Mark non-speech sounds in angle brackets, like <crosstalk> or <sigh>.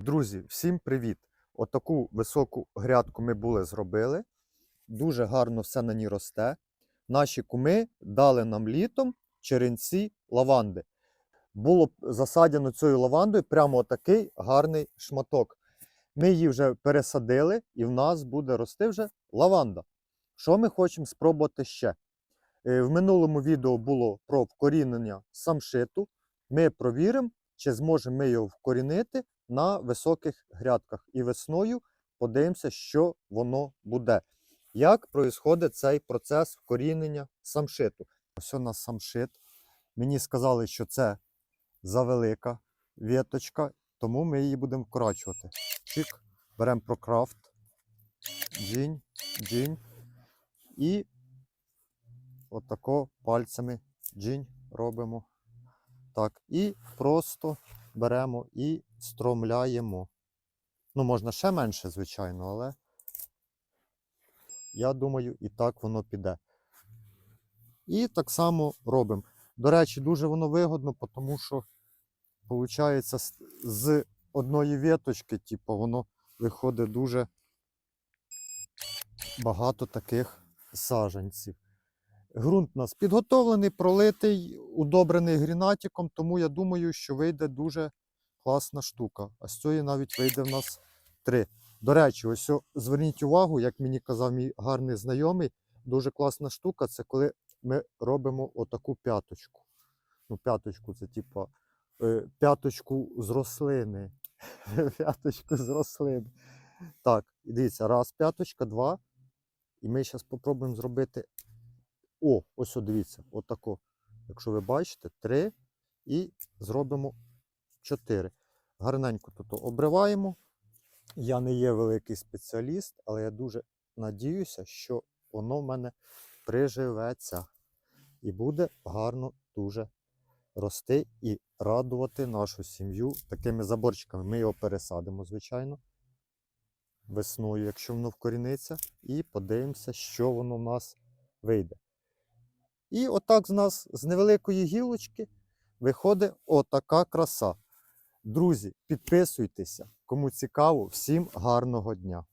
Друзі, всім привіт! Отаку високу грядку ми були зробили. Дуже гарно все на ній росте. Наші куми дали нам літом черенці лаванди. Було засадено цією лавандою прямо отакий гарний шматок. Ми її вже пересадили, і в нас буде рости вже лаванда. Що ми хочемо спробувати ще? Е, В минулому відео було про вкорінення самшиту. Ми провіримо, чи зможемо ми його вкорінити на високих грядках. І весною подивимося, що воно буде. Як проїсходить цей процес вкорінення самшиту? Ось у нас самшит. Мені сказали, що це завелика віточка, тому ми її будемо вкорачувати. Чик, беремо прокрафт, джінь, джінь. І отако пальцями джінь робимо. Так, і просто беремо і стромляємо. Ну, можна ще менше, звичайно, але я думаю, і так воно піде. І так само робимо. До речі, дуже воно вигодно, тому що, виходить, з, одної віточки, типу, воно виходить дуже багато таких саджанців. Ґрунт у нас підготовлений, пролитий, удобрений грінатиком, тому я думаю, що вийде дуже класна штука. А з цієї навіть вийде в нас три. До речі, ось зверніть увагу, як мені казав мій гарний знайомий, дуже класна штука це коли ми робимо отаку п'яточку. Ну, п'яточку це типа е, п'яточку з рослини. <laughs> п'яточку з рослини. Так, дивіться, раз п'яточка, два. І ми зараз спробуємо зробити. О, ось дивіться, отако. Якщо ви бачите, три і зробимо чотири. Гарненько тут обриваємо. Я не є великий спеціаліст, але я дуже надіюся, що воно в мене приживеться і буде гарно дуже рости і радувати нашу сім'ю такими заборчиками. Ми його пересадимо, звичайно, весною, якщо воно вкоріниться, і подивимося, що воно в нас вийде. І отак з нас з невеликої гілочки виходить отака краса. Друзі, підписуйтеся, кому цікаво, всім гарного дня!